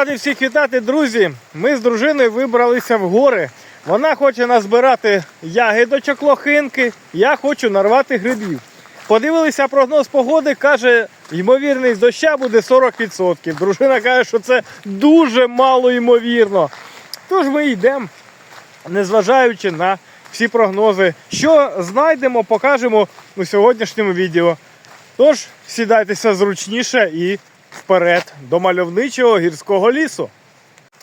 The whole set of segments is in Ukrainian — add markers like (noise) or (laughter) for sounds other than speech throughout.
Радий всіх вітати, друзі. Ми з дружиною вибралися в гори. Вона хоче назбирати ягідочок лохинки, я хочу нарвати грибів. Подивилися прогноз погоди, каже, ймовірність доща буде 40%. Дружина каже, що це дуже мало ймовірно. Тож ми йдемо, незважаючи на всі прогнози. Що знайдемо, покажемо у сьогоднішньому відео. Тож сідайтеся зручніше і вперед до мальовничого гірського лісу.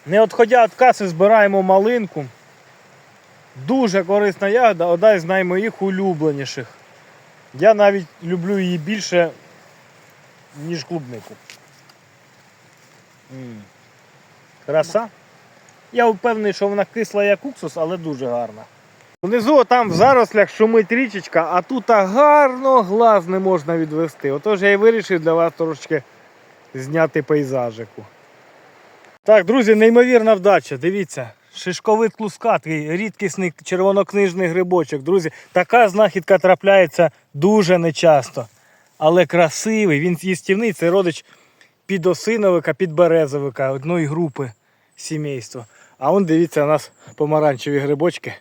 Не відходя від каси, збираємо малинку. Дуже корисна ягода, одна з наймоїх улюбленіших. Я навіть люблю її більше, ніж клубнику. М. Краса. Я впевнений, що вона кисла як уксус, але дуже гарна. Внизу там в зарослях шумить річечка, а тут гарно глаз не можна відвести. Отож я і вирішив для вас трошки зняти пейзажику. Так, друзі, неймовірна вдача. Дивіться, шишковий тлускатий, рідкісний червонокнижний грибочок. Друзі, така знахідка трапляється дуже нечасто. Але красивий, він їстівний, це родич підосиновика, підберезовика, одної групи сімейства. А он дивіться, у нас помаранчеві грибочки,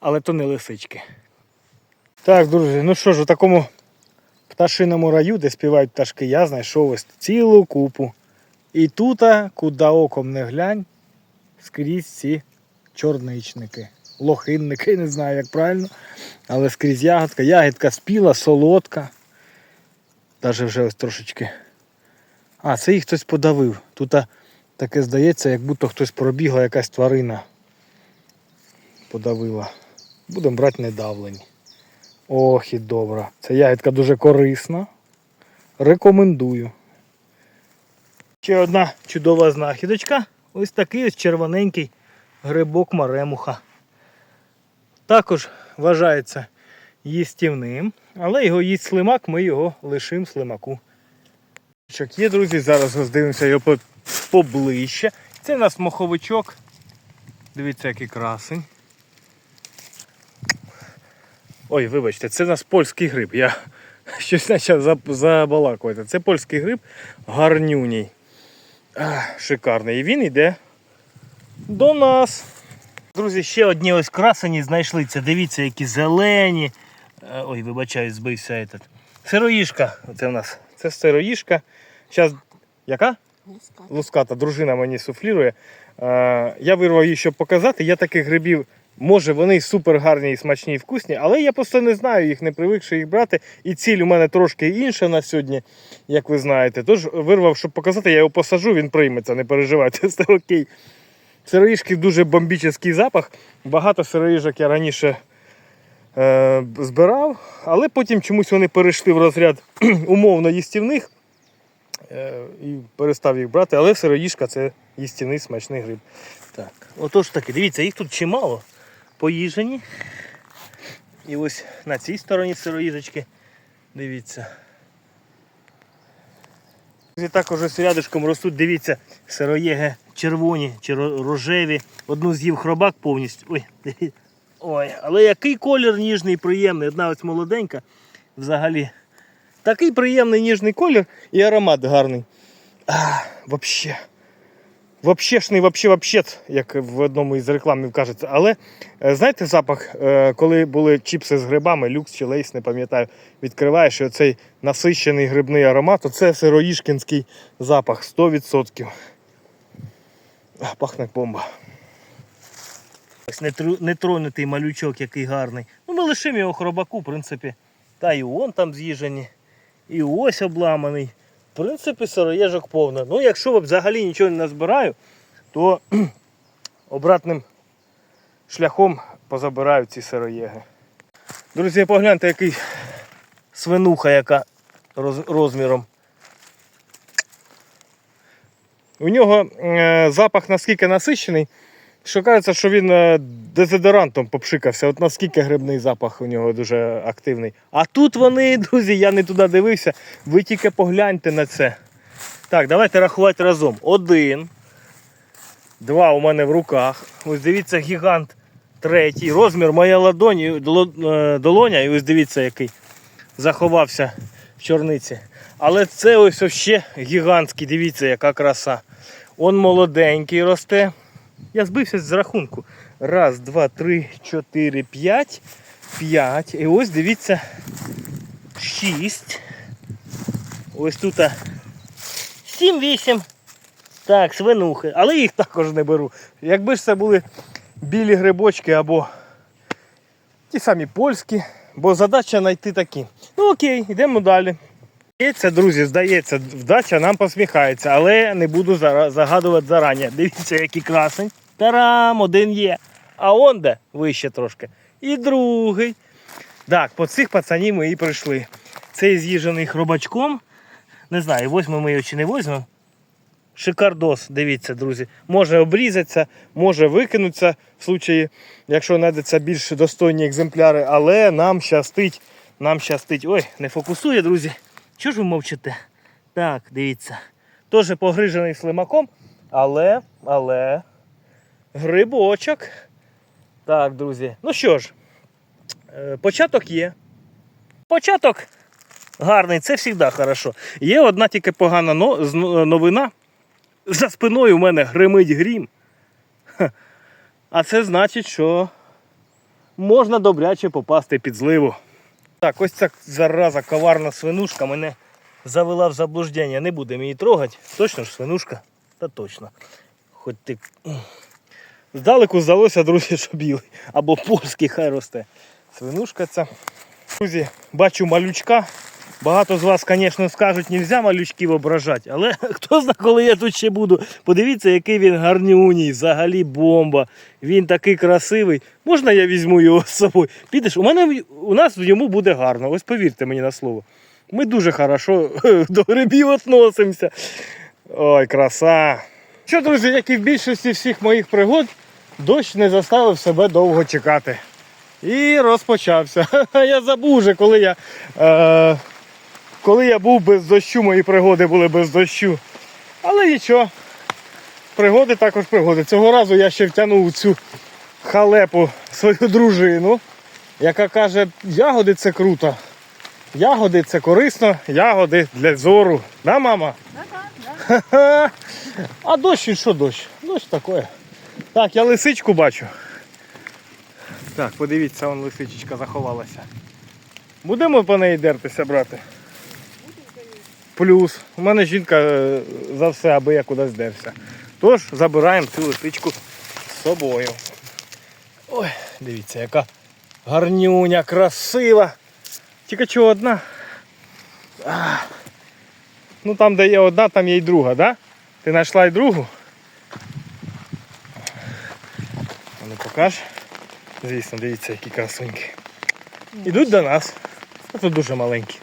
але то не лисички. Так, друзі, ну що ж, у такому пташиному раю, де співають пташки, я знайшов ось цілу купу. І тут, куди оком не глянь, скрізь ці чорничники, лохинники, не знаю як правильно, але скрізь ягодка. Ягідка спіла, солодка. Даже вже ось трошечки. А, це їх хтось подавив. Тут таке здається, як будто хтось пробігла, якась тварина подавила. Будемо брати недавлені. Ох і добра. Ця ягідка дуже корисна. Рекомендую. Ще одна чудова знахідочка. Ось такий ось червоненький грибок маремуха. Також вважається їстівним, але його їсть слимак, ми його лишимо слимаку. Є, друзі, зараз роздивимося його поближче. Це у нас моховичок. Дивіться, який красень. Ой, вибачте, це у нас польський гриб. Я (laughs) щось почав забалакувати. Це польський гриб гарнюній. Шикарний. І він йде до нас. Друзі, ще одні ось красені знайшли. Це дивіться, які зелені. Е, Ой, вибачаю, збився этот. Сироїшка. Оце в нас. Це сироїшка. Зараз. Яка? Луската, дружина мені суфлірує. Е, я вирвав її, щоб показати. Я таких грибів, може, вони супер гарні і смачні і вкусні, але я просто не знаю їх, не привикши їх брати. І ціль у мене трошки інша на сьогодні, як ви знаєте. Тож вирвав, щоб показати, я його посажу, він прийметься, не переживайте, (laughs) все окей. Сироїшки дуже бомбічний запах. Багато сироїжок я раніше е, збирав, але потім чомусь вони перейшли в розряд (clears throat) умовно їстівних е, і перестав їх брати. Але сироїжка це їстівний смачний гриб. Так, отож таки, дивіться, їх тут чимало поїжені. І ось на цій стороні сироїжечки. Дивіться. І також ось рядышком ростуть, дивіться, сироєги червоні чи рожеві. Одну з'їв хробак повністю. Ой. Ой, але який колір ніжний, приємний. Одна ось молоденька взагалі. Такий приємний ніжний колір і аромат гарний. А, вообще. Вообще вообще, вообще, як в одному із рекламів кажеться. Але е, знаєте запах, е, коли були чіпси з грибами, люкс чи лейс, не пам'ятаю, відкриваєш і оцей насищений грибний аромат, оце сироїшкінський запах 100%. Пахне бомба. Ось нетронутий малючок, який гарний. Ну, ми лишимо його хробаку, в принципі. Та і он там з'їжені, і ось обламаний. В принципі, сироєжок повно. Ну, якщо взагалі нічого не назбираю, то (clears throat) обратним шляхом позабираю ці сироєги. Друзі, погляньте, який свинуха, яка роз- розміром. У нього е, запах наскільки насичений, що кажеться, що він е, дезодорантом попшикався. От наскільки грибний запах у нього дуже активний. А тут вони, (laughs) друзі, я не туди дивився. Ви тільки погляньте на це. Так, давайте рахувати разом. Один. Два у мене в руках. Ось дивіться, гігант третій. Розмір моя ладоні, е, долоня, і ось дивіться, який заховався в чорниці. Але це ось ще гігантський, дивіться, яка краса. Он молоденький росте. Я збився з рахунку. Раз, два, три, чотири, п'ять. П'ять. І ось дивіться. Шість. Ось тут. Сім-вісім. Так, свинухи. Але їх також не беру. Якби ж це були білі грибочки або ті самі польські, бо задача знайти такі. Ну окей, йдемо далі. Здається, друзі, здається, вдача нам посміхається, але не буду загадувати зарані. Дивіться, який красень. Тарам, один є. А он де вище трошки. І другий. Так, по цих пацанів ми і прийшли. Цей з'їжджений хробачком. Не знаю, візьмемо ми його чи не візьмемо. Шикардос, дивіться, друзі. Може обрізатися, може викинутися в случаї, якщо знайдеться більш достойні екземпляри, але нам щастить. Нам щастить. Ой, не фокусує, друзі. Чого ж ви мовчите? Так, дивіться. Теж погрижений слимаком, але, але. Грибочок. Так, друзі. Ну що ж, е, початок є. Початок гарний, це завжди хорошо. Є одна тільки погана новина. За спиною у мене гримить грім. А це значить, що можна добряче попасти під зливу. Так, ось ця зараза, коварна свинушка мене завела в заблуждення. Не будемо її трогати. Точно ж свинушка? Та точно. Хоч ти. Здалеку здалося, друзі, що білий. Або польський хай росте. Свинушка ця. Друзі, бачу малючка. Багато з вас, звісно, скажуть, нельзя малючків ображати, але (laughs) хто знає, коли я тут ще буду. Подивіться, який він гарнюній, взагалі бомба. Він такий красивий. Можна я візьму його з собою? Підеш, у мене у нас йому буде гарно. Ось повірте мені на слово. Ми дуже хорошо (laughs) до грибів відносимося. Ой, краса. Що, друзі, як і в більшості всіх моїх пригод, дощ не заставив себе довго чекати. І розпочався. (laughs) Я забув вже, коли я, е, коли я був без дощу, мої пригоди були без дощу. Але нічого, пригоди також пригоди. Цього разу я ще втягнув цю халепу свою дружину, яка каже, ягоди це круто. Ягоди це корисно, ягоди для зору. Да, мама? Ха-ха. А дощ і що дощ? Дощ таке. Так, я лисичку бачу. Так, подивіться, вон лисичечка заховалася. Будемо по неї дертися, брати? Плюс. У мене жінка е, за все, аби я кудись дерся. Тож забираємо цю лисичку з собою. Ой, дивіться, яка гарнюня, красива. Тільки чого одна. А. Ну там, де є одна, там є й друга, да? Ти знайшла й другу? А Ну покаж. Звісно, дивіться, які красуньки. Ідуть до нас. Тут дуже маленькі.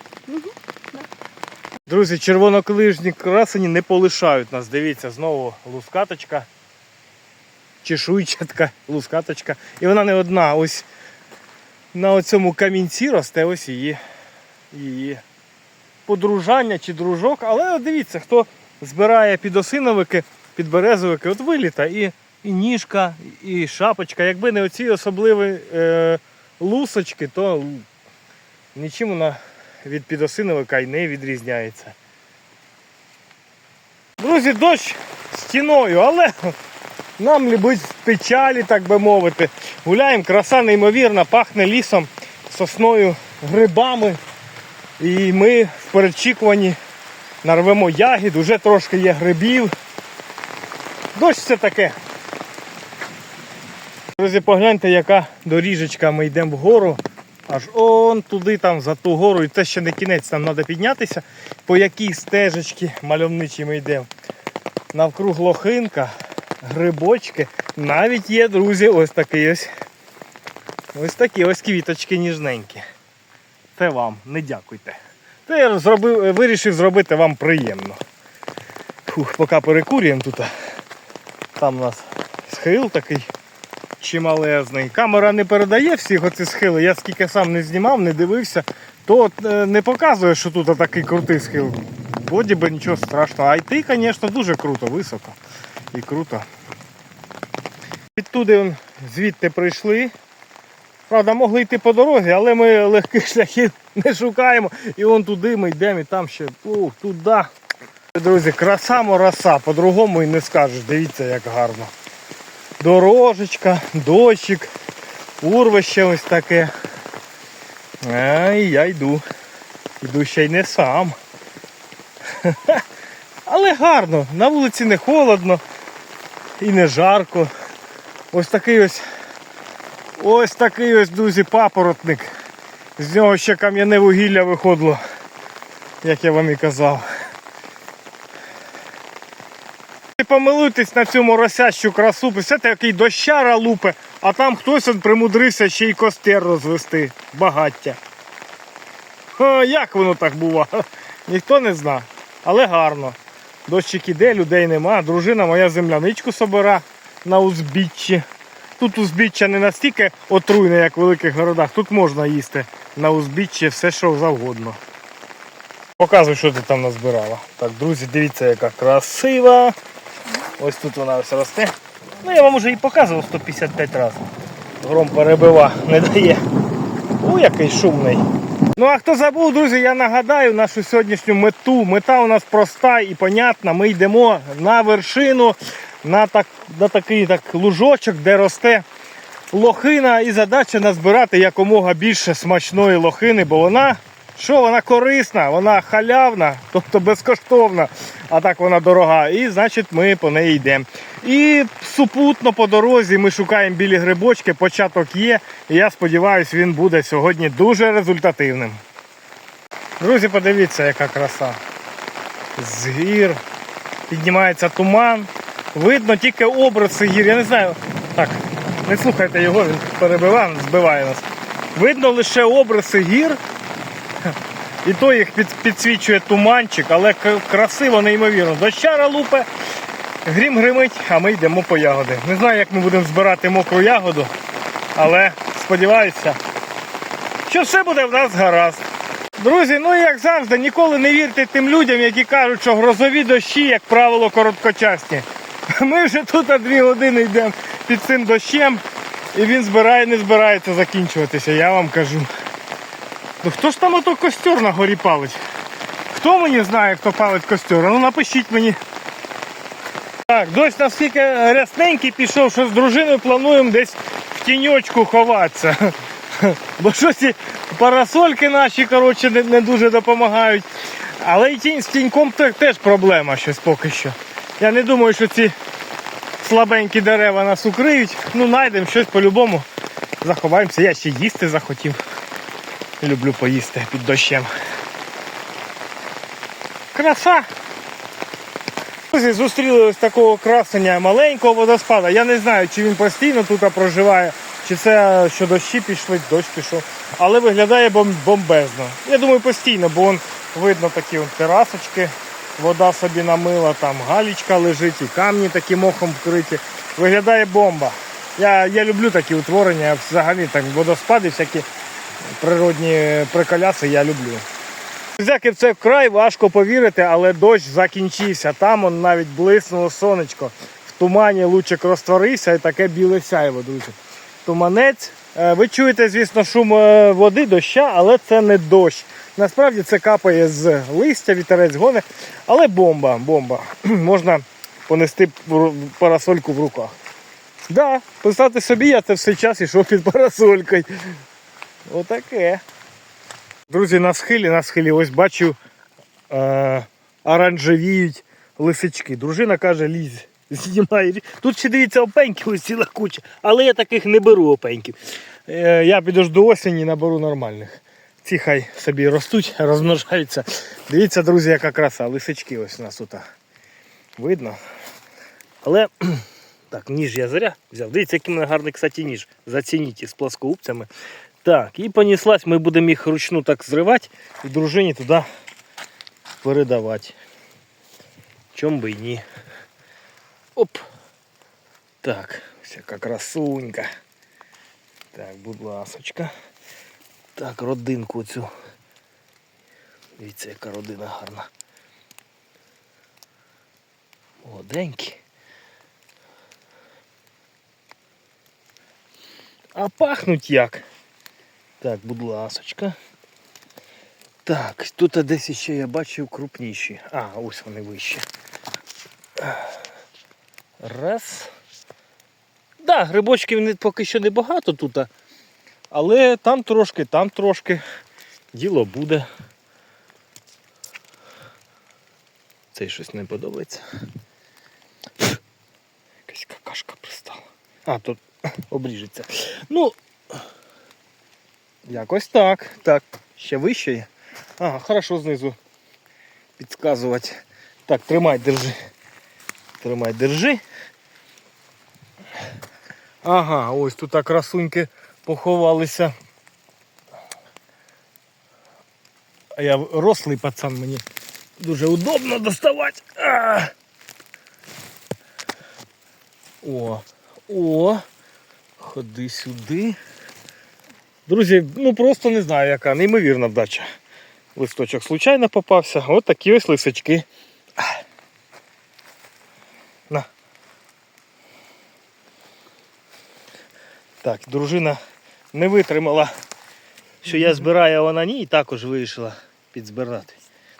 Друзі, червонокнижні красені не полишають нас. Дивіться, знову лускаточка. Чешуйчатка, лускаточка. І вона не одна. Ось на цьому камінці росте ось її, її подружання чи дружок. Але дивіться, хто збирає підосиновики, підберезовики, от виліта і, і ніжка, і шапочка. Якби не оці особливі е, лусочки, то нічим вона від підосиновика й не відрізняється. Друзі, дощ стіною, але нам любить печалі, так би мовити. Гуляємо, краса неймовірна, пахне лісом, сосною, грибами. І ми в передчікуванні нарвемо ягід, уже трошки є грибів. Дощ це таке. Друзі, погляньте, яка доріжечка, ми йдемо вгору. Аж он туди, там, за ту гору, і це ще не кінець, там треба піднятися, по якій стежечці мальовничій ми йдемо. Навкруг лохинка, грибочки. Навіть є, друзі, ось такий ось. Ось такі ось квіточки ніжненькі. Це вам, не дякуйте. Це я зробив, вирішив зробити вам приємно. Фух, поки перекурюємо тут. Там у нас схил такий чималезний. Камера не передає всіх оці схили. Я скільки сам не знімав, не дивився, то е, не показує, що тут такий крутий схил. Вроді би нічого страшного. А йти, звісно, дуже круто, високо і круто. Відтуди звідти прийшли. Правда, могли йти по дорозі, але ми легких шляхів (laughs) не шукаємо. І вон туди ми йдемо, і там ще ух, туди. Друзі, краса мораса, по-другому і не скажеш. Дивіться, як гарно. Дорожечка, дощик, урвище ось таке. А, і я йду. Йду ще й не сам. (laughs) Але гарно, на вулиці не холодно і не жарко. Ось такий ось ось такий ось, друзі, папоротник. З нього ще кам'яне вугілля виходило, як я вам і казав. І помилуйтесь на цю моросящу красу, писати, який дощара лупе, а там хтось от примудрився ще й костер розвести, багаття. О, як воно так буває? Ніхто не зна. Але гарно. Дощик іде, людей нема. Дружина моя земляничку собира на узбіччі. Тут узбіччя не настільки отруйне, як в великих городах. Тут можна їсти на узбіччі все, що завгодно. Показуй, що ти там назбирала. Так, друзі, дивіться, яка красива. Ось тут вона ось росте. Ну я вам уже і показував 155 разів. Гром перебива, не дає. У, який шумний. Ну а хто забув, друзі, я нагадаю нашу сьогоднішню мету. Мета у нас проста і понятна. Ми йдемо на вершину, на, так, на такий так, лужочок, де росте лохина. І задача назбирати якомога більше смачної лохини, бо вона. Що вона корисна, вона халявна, тобто безкоштовна, а так вона дорога. І значить ми по неї йдемо. І супутно по дорозі ми шукаємо білі грибочки, початок є. І я сподіваюся, він буде сьогодні дуже результативним. Друзі, подивіться, яка краса. З гір піднімається туман. Видно тільки обриси гір. Я не знаю. Так, не слухайте його, він перебиває, збиває нас. Видно лише обриси гір. І то їх підсвічує туманчик, але красиво, неймовірно. Дощара лупе, грім гримить, а ми йдемо по ягоди. Не знаю, як ми будемо збирати мокру ягоду, але сподіваюся, що все буде в нас гаразд. Друзі, ну як завжди, ніколи не вірте тим людям, які кажуть, що грозові дощі, як правило, короткочасні. (laughs) Ми вже тут на дві години йдемо під цим дощем, і він збирає, не збирається закінчуватися, я вам кажу. Ну хто ж там ото костер на горі палить? Хто мені знає, хто палить костер? Ну напишіть мені. Так, дощ наскільки рясненький пішов, що з дружиною плануємо десь в тіньочку ховатися. (laughs) Бо щось парасольки наші коротше, не, не дуже допомагають. Але і тінь, з тіньком теж проблема щось поки що. Я не думаю, що ці слабенькі дерева нас укриють. Ну, знайдемо щось по-любому. Заховаємося. Я ще їсти захотів. Люблю поїсти під дощем. Краса! Друзі, зустріли ось такого красення маленького водоспада. Я не знаю, чи він постійно тут проживає, чи це що дощі пішли, дощ пішов. Але виглядає бомбезно. Я думаю, постійно, бо вон видно такі вон терасочки, вода собі намила, там галічка лежить, і камні такі мохом вкриті. Виглядає бомба. Я, я люблю такі утворення, взагалі так, водоспади, всякі природні приколяси я люблю. Друзяки, в це вкрай важко повірити, але дощ закінчився. Там он навіть блиснуло сонечко. В тумані лучик розтворився і таке біле сяйво, друзі. Туманець. Е, Ви чуєте, звісно, шум е, води, доща, але це не дощ. Насправді це капає з листя, вітерець гоне, але бомба, бомба. (clears throat) Можна понести парасольку в руках. Да, представте собі, я це все час ішов під парасолькою. Отаке. Друзі, на схилі, на схилі, ось бачу, е, оранжевіють лисички. Дружина каже, лізь, знімай. Тут ще дивіться опеньків ось ціла куча, але я таких не беру опеньків. Е, я підожду осені наберу нормальних. Ці хай собі ростуть, (laughs) розмножаються. Дивіться, друзі, яка краса. Лисички ось у нас тут. Видно. Але (clears throat) так, ніж я зря взяв. Дивіться, який мене гарний, кстати, ніж. Зацініть із плоскоубцями. Так, і поніслась, ми будемо їх ручну так зривати і дружині туди передавати. Чом би і ні. Оп. Так, ось яка красунька. Так, будь ласочка. Так, родинку цю. Дивіться, яка родина гарна. Молоденькі. А пахнуть як? Так, будь ласочка. Так, тут десь ще я бачив крупніші. А, ось вони вищі. Раз. Да, грибочків поки що не багато тут. Але там трошки, там трошки. Діло буде. Цей щось не подобається. Якась какашка пристала. А, тут обріжеться. Ну, якось так. Так, ще вище. Ага, хорошо знизу підказувати. Так, тримай, держи. Тримай, держи. Ага, ось тут так красуньки поховалися. А я рослий пацан, мені дуже удобно доставати. А! О, о, ходи сюди. Друзі, ну просто не знаю яка, неймовірна вдача. Листочок случайно попався. От такі ось лисички. На. Так, дружина не витримала, що я збираю, а вона ні, і також вирішила підзбирати.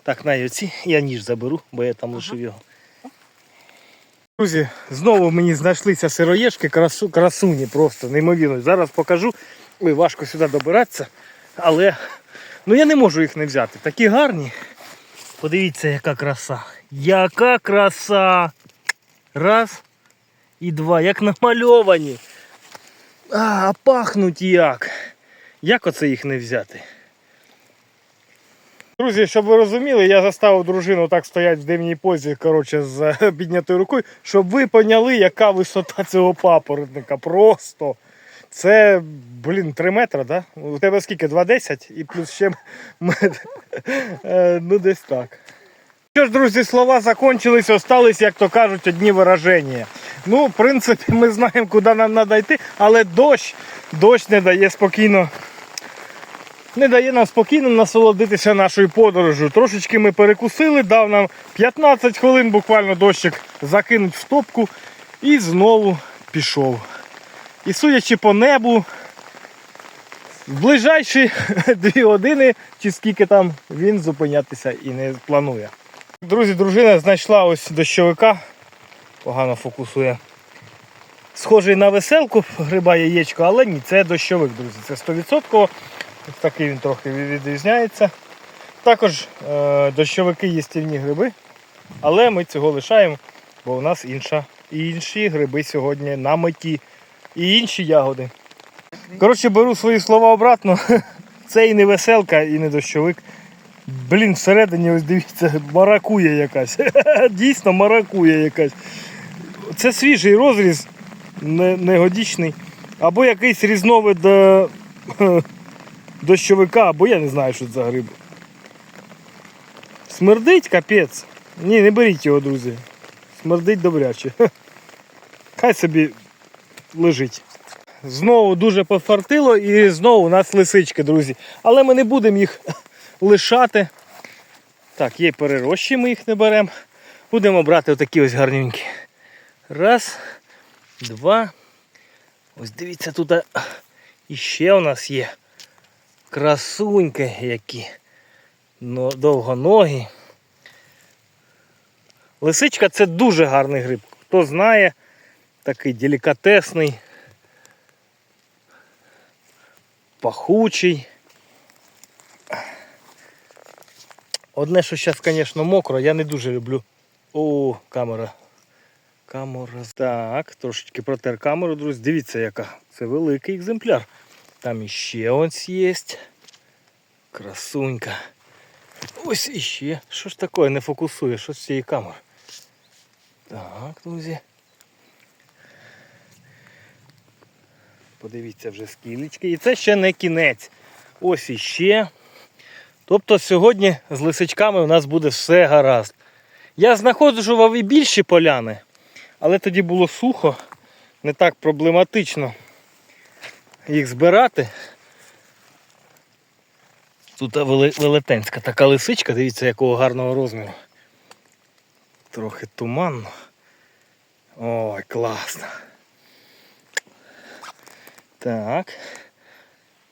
Так, на оці я ніж заберу, бо я там лишив його. Друзі, знову мені знайшлися сироєшки, красу, красуні просто неймовірно. Зараз покажу. Ой, важко сюди добиратися, але ну я не можу їх не взяти. Такі гарні. Подивіться, яка краса. Яка краса! Раз і два, як намальовані. А, пахнуть як. Як оце їх не взяти? Друзі, щоб ви розуміли, я заставив дружину так стояти в дивній позі, коротше, з піднятою рукою, щоб ви поняли, яка висота цього папоротника. Просто. Це, блін, 3 метри, да? У тебе скільки? 2,10 і плюс ще метр. (laughs) Ну, десь так. Що ж, друзі, слова закончились, остались, як то кажуть, одні вираження. Ну, в принципі, ми знаємо, куди нам треба йти, але дощ, дощ не дає спокійно. Не дає нам спокійно насолодитися нашою подорожю. Трошечки ми перекусили, дав нам 15 хвилин буквально дощик закинуть в стопку і знову пішов. І судячи по небу, в ближайші (laughs) дві години, чи скільки там, він зупинятися і не планує. Друзі, дружина знайшла ось дощовика, погано фокусує. Схожий на веселку гриба яєчко, але ні, це дощовик, друзі. Це 100%. Ось такий він трохи відрізняється. Також е, дощовики є стільні гриби, але ми цього лишаємо, бо у нас інша, інші гриби сьогодні на меті і інші ягоди. Коротше, беру свої слова обратно. (laughs) Це і не веселка, і не дощовик. Блін, всередині, ось дивіться, маракуя якась. (laughs) Дійсно маракуя якась. Це свіжий розріз, негодічний. Або якийсь різновид е, (laughs) дощовика, або я не знаю, що це за гриб. Смердить капець. Ні, не беріть його, друзі. Смердить добряче. Хай собі лежить. Знову дуже пофартило і знову у нас лисички, друзі. Але ми не будемо їх (laughs) лишати. Так, є перерощі, ми їх не беремо. Будемо брати отакі ось гарненькі. Раз, два. Ось дивіться, тут іще у нас є красуньки які. Но, довгоногі. Лисичка це дуже гарний гриб. Хто знає, такий делікатесний, пахучий. Одне, що зараз, звісно, мокро, я не дуже люблю. О, камера. Камера. Так, трошечки протер камеру, друзі. Дивіться, яка. Це великий екземпляр. Там іще ось є. Красунька. Ось іще. Що ж таке, не фокусує, що з цієї камери. Так, друзі. Подивіться вже скілечки. І це ще не кінець. Ось іще. Тобто сьогодні з лисичками у нас буде все гаразд. Я знаходжував і більші поляни, але тоді було сухо, не так проблематично їх збирати. Тут велетенська така лисичка, дивіться, якого гарного розміру. Трохи туманно. Ой, класно. Так.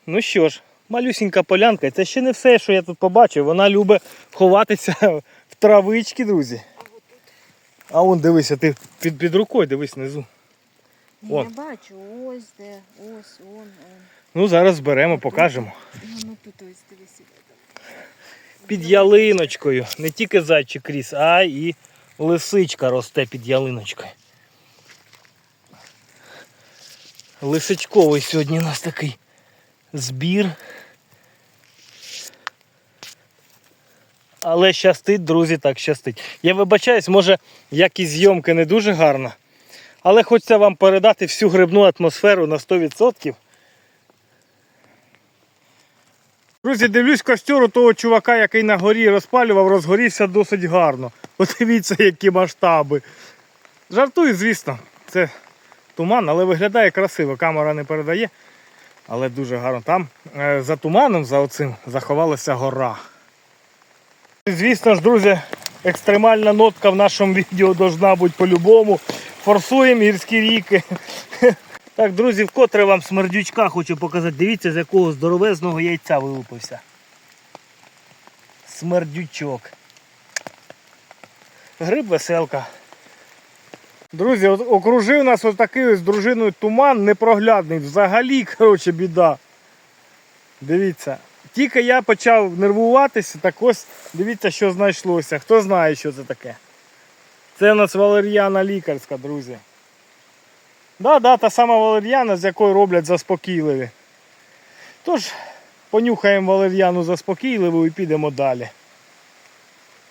Ну що ж, Малюсінька полянка. Це ще не все, що я тут побачив. Вона любить ховатися в травички, друзі. А вон дивися, ти під, під рукою дивись внизу. Я Вон. бачу, ось де, ось, он, он. Ну, зараз зберемо, покажемо. Ну, ну тут ось дивися. Під ялиночкою. Не тільки зайчик ріс, а і лисичка росте під ялиночкою. Лисичковий сьогодні у нас такий збір. Але щастить, друзі, так щастить. Я вибачаюсь, може якість зйомки не дуже гарна. Але хочеться вам передати всю грибну атмосферу на 100%. Друзі, дивлюсь костер у того чувака, який на горі розпалював, розгорівся досить гарно. Подивіться, які масштаби. Жартую, звісно, це туман, але виглядає красиво. Камера не передає, але дуже гарно. Там е, за туманом, за оцим, заховалася гора. Звісно ж, друзі, екстремальна нотка в нашому відео должна бути по-любому. Форсуємо гірські ріки. (laughs) Так, друзі, вкотре вам смердючка хочу показати. Дивіться, з якого здоровезного яйця вилупився. Смердючок. Гриб веселка. Друзі, от окружив нас отакий ось з дружиною туман непроглядний. Взагалі, коротше, біда. Дивіться. Тільки я почав нервуватися, так ось дивіться, що знайшлося. Хто знає, що це таке. Це у нас валер'яна лікарська, друзі. Да, да, та сама валер'яна, з якої роблять заспокійливі. Тож, понюхаємо валер'яну заспокійливу і підемо далі.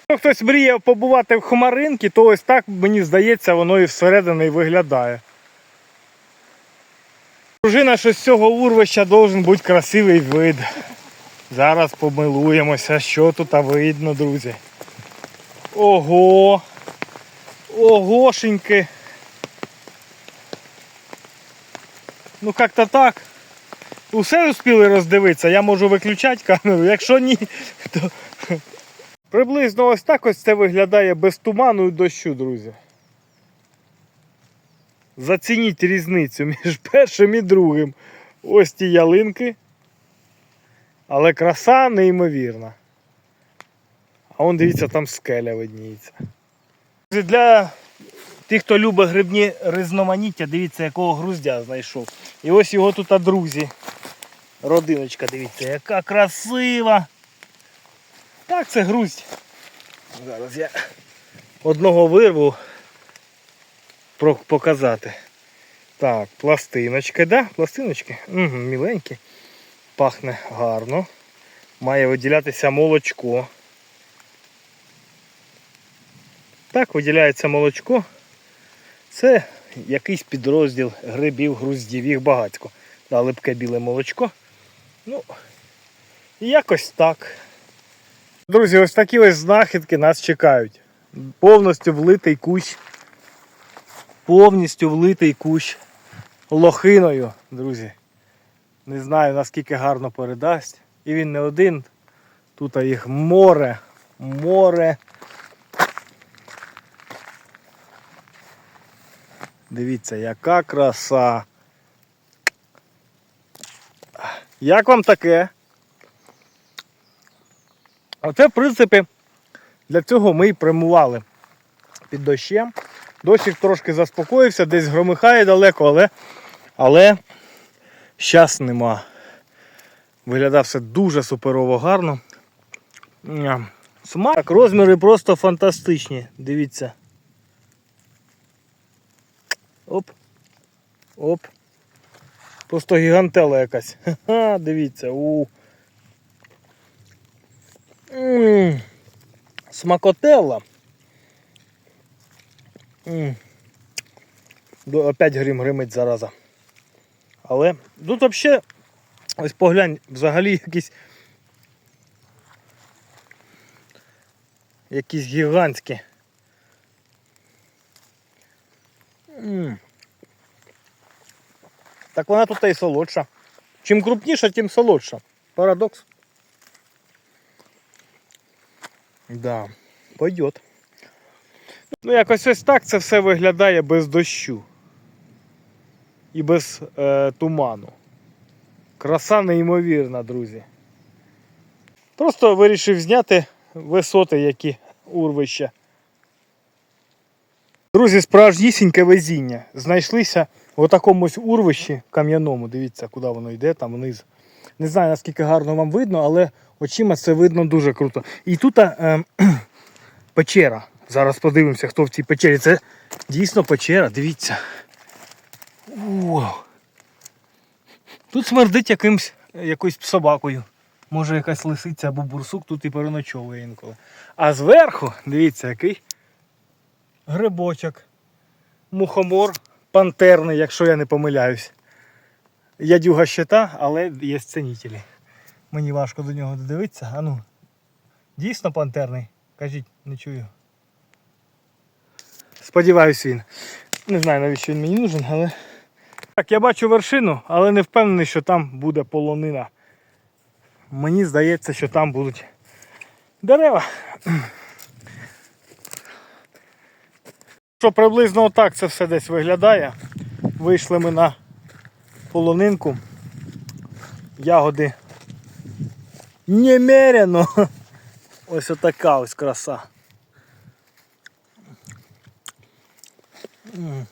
Якщо хтось мріяв побувати в хмаринці, то ось так, мені здається, воно і всередині виглядає. Дружина, що з цього урвища должен бути красивий вид. Зараз помилуємося, що тут видно, друзі. Ого! Огошеньки! Ну як-то так. Усе успіли роздивитися, я можу виключати камеру. Якщо ні, то приблизно ось так ось це виглядає без туману і дощу, друзі. Зацініть різницю між (laughs) першим і другим. Ось ті ялинки. Але краса неймовірна. А вон дивіться, там скеля видніється. Для тих, хто любить грибні різноманіття, дивіться, якого груздя знайшов. І ось його тут друзі. Родиночка, дивіться, яка красива. Так, це груздь. Зараз я одного вирву показати. Так, пластиночки, да? Пластиночки? Угу, міленькі. Пахне гарно. Має виділятися молочко. Так, виділяється молочко. Це якийсь підрозділ грибів, груздів, їх багатько. Да, липке біле молочко. Ну, якось так. Друзі, ось такі ось знахідки нас чекають. Повністю влитий кущ. Повністю влитий кущ лохиною, друзі. Не знаю наскільки гарно передасть. І він не один. Тут їх море. Море. Дивіться, яка краса. Як вам таке? Оце, в принципі, для цього ми і прямували під дощем. Дощик трошки заспокоївся, десь громихає далеко, але, але щас нема. Виглядає все дуже суперово гарно. Смак. Так, розміри просто фантастичні. Дивіться. Оп. Оп. Просто гігантела якась. (laughs) Ха-ха, дивіться. У. м Смакотелла. м До- Опять грім гримить зараза. Але тут взагалі, ось поглянь, взагалі якісь якісь гігантські. М. Так вона тут і солодша. Чим крупніша, тим солодша. Парадокс. Да, пойдет. Ну, якось ось так це все виглядає без дощу. І без е, туману. Краса неймовірна, друзі. Просто вирішив зняти висоти, які урвища. Друзі, справжнісіньке везіння. Знайшлися в такому ось урвищі кам'яному. Дивіться, куди воно йде, там вниз. Не знаю, наскільки гарно вам видно, але очима це видно дуже круто. І тут е, печера. Зараз подивимося, хто в цій печері. Це дійсно печера, дивіться. Вау. Тут смердить якимсь, якоюсь собакою. Може якась лисиця або бурсук тут і переночовує інколи. А зверху, дивіться, який грибочок. Мухомор пантерний, якщо я не помиляюсь. Ядюга щита, але є цінителі. Мені важко до нього додивитися. А ну, дійсно пантерний? Кажіть, не чую. Сподіваюсь він. Не знаю, навіщо він мені нужен, але. Так, я бачу вершину, але не впевнений, що там буде полонина. Мені здається, що там будуть дерева. Що приблизно отак це все десь виглядає. Вийшли ми на полонинку. Ягоди немерено. Ось отака ось краса. Ну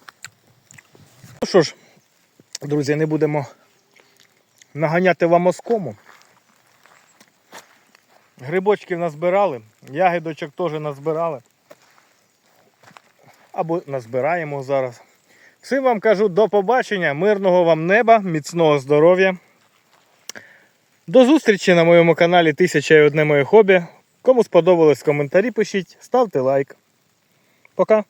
що ж, друзі, не будемо наганяти вам оскому. Грибочків назбирали, ягідочок теж назбирали. Або назбираємо зараз. Всім вам кажу до побачення, мирного вам неба, міцного здоров'я. До зустрічі на моєму каналі Тисяча і одне моє хобі. Кому сподобалось коментарі, пишіть, ставте лайк. Пока!